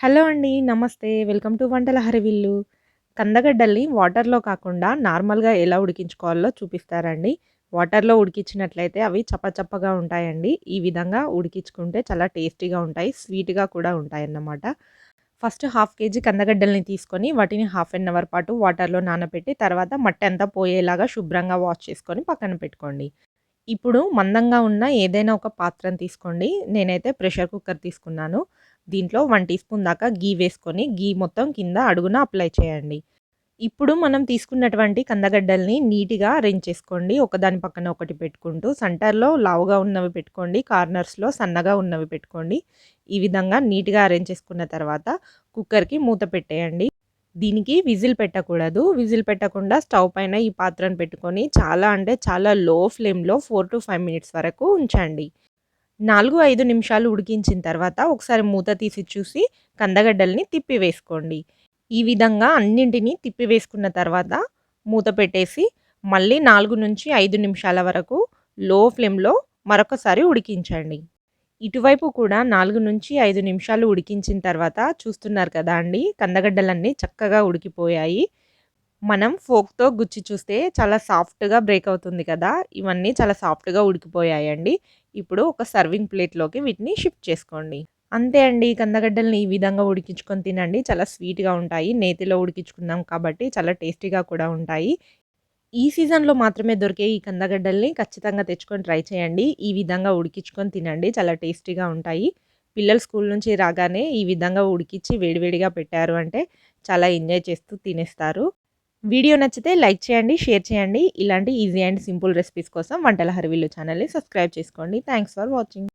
Hello అండి. నమస్తే. Welcome to వంటల హరివిల్లు. కందగడ్డల్ని వాటర్‌లో కాకుండా నార్మల్‌గా ఎలా ఉడికించుకోవాలో చూపిస్తారండి. వాటర్‌లో ఉడికించినట్లయితే అవి చప్పచప్పగా ఉంటాయండి. ఈ విధంగా ఉడికించుకుంటే చాలా టేస్టీగా ఉంటాయి. స్వీట్‌గా కూడా ఉంటాయన్నమాట. ఫస్ట్ హాఫ్ కేజీ కందగడ్డల్ని తీసుకొని వాటిని హాఫ్ అన్ అవర్ పాటు వాటర్‌లో నానబెట్టి తర్వాత మట్టంతా పోయేలాగా శుభ్రంగా వాష్ చేసుకొని పక్కన పెట్టుకోండి. ఇప్పుడు మందంగా ఉన్న ఏదైనా ఒక పాత్రను తీసుకోండి. నేనైతే ప్రెషర్ కుక్కర్ తీసుకున్నాను. దీంట్లో వన్ టీ స్పూన్ దాకా గీ వేసుకొని ఘీ మొత్తం కింద అడుగున అప్లై చేయండి. ఇప్పుడు మనం తీసుకున్నటువంటి కందగడ్డల్ని నీట్‌గా అరేంజ్ చేసుకోండి. ఒకదాని పక్కన ఒకటి పెట్టుకుంటూ సెంటర్‌లో లావుగా ఉన్నవి పెట్టుకోండి. కార్నర్స్‌లో సన్నగా ఉన్నవి పెట్టుకోండి. ఈ విధంగా నీట్‌గా అరేంజ్ చేసుకున్న తర్వాత కుక్కర్‌కి మూత పెట్టేయండి. దీనికి విజిల్ పెట్టకూడదు. విజిల్ పెట్టకుండా స్టవ్ పైన ఈ పాత్రను పెట్టుకొని చాలా అంటే చాలా లో ఫ్లేమ్‌లో 4-5 మినిట్స్ వరకు ఉంచండి. 4, 5 నిమిషాలు ఉడికించిన తర్వాత ఒకసారి మూత తీసి చూసి కందగడ్డల్ని తిప్పి వేసుకోండి. ఈ విధంగా అన్నింటిని తిప్పి వేసుకున్న తర్వాత మూత పెట్టేసి మళ్ళీ 4-5 నిమిషాల వరకు లో ఫ్లేమ్‌లో మరొకసారి ఉడికించండి. ఇటువైపు కూడా 4-5 నిమిషాలు ఉడికించిన తర్వాత చూస్తున్నారు కదా అండి కందగడ్డలన్నీ చక్కగా ఉడికిపోయాయి. మనం ఫోక్తో గుచ్చి చూస్తే చాలా సాఫ్ట్‌గా బ్రేక్ అవుతుంది కదా! ఇవన్నీ చాలా సాఫ్ట్‌గా ఉడికిపోయాయండి. ఇప్పుడు ఒక సర్వింగ్ ప్లేట్‌లోకి వీటిని షిఫ్ట్ చేసుకోండి. అంతే అండి కందగడ్డల్ని ఈ విధంగా ఉడికించుకొని తినండి. చాలా స్వీట్‌గా ఉంటాయి. నేతిలో ఉడికించుకున్నాం కాబట్టి చాలా టేస్టీగా కూడా ఉంటాయి. ఈ సీజన్‌లో మాత్రమే దొరికే ఈ కందగడ్డల్ని ఖచ్చితంగా తెచ్చుకొని ట్రై చేయండి. ఈ విధంగా ఉడికించుకొని తినండి. చాలా టేస్టీగా ఉంటాయి. పిల్లలు స్కూల్ నుంచి రాగానే ఈ విధంగా ఉడికించి వేడివేడిగా పెట్టారు అంటే చాలా ఎంజాయ్ చేస్తూ తినేస్తారు. వీడియో నచ్చితే లైక్ చేయండి, షేర్ చేయండి. ఇలాంటి ఈజీ అండ్ సింపుల్ రెసిపీస్ కోసం వంటల హరివిల్లు ఛానల్‌ని సబ్స్క్రైబ్ చేసుకోండి. Thanks for watching.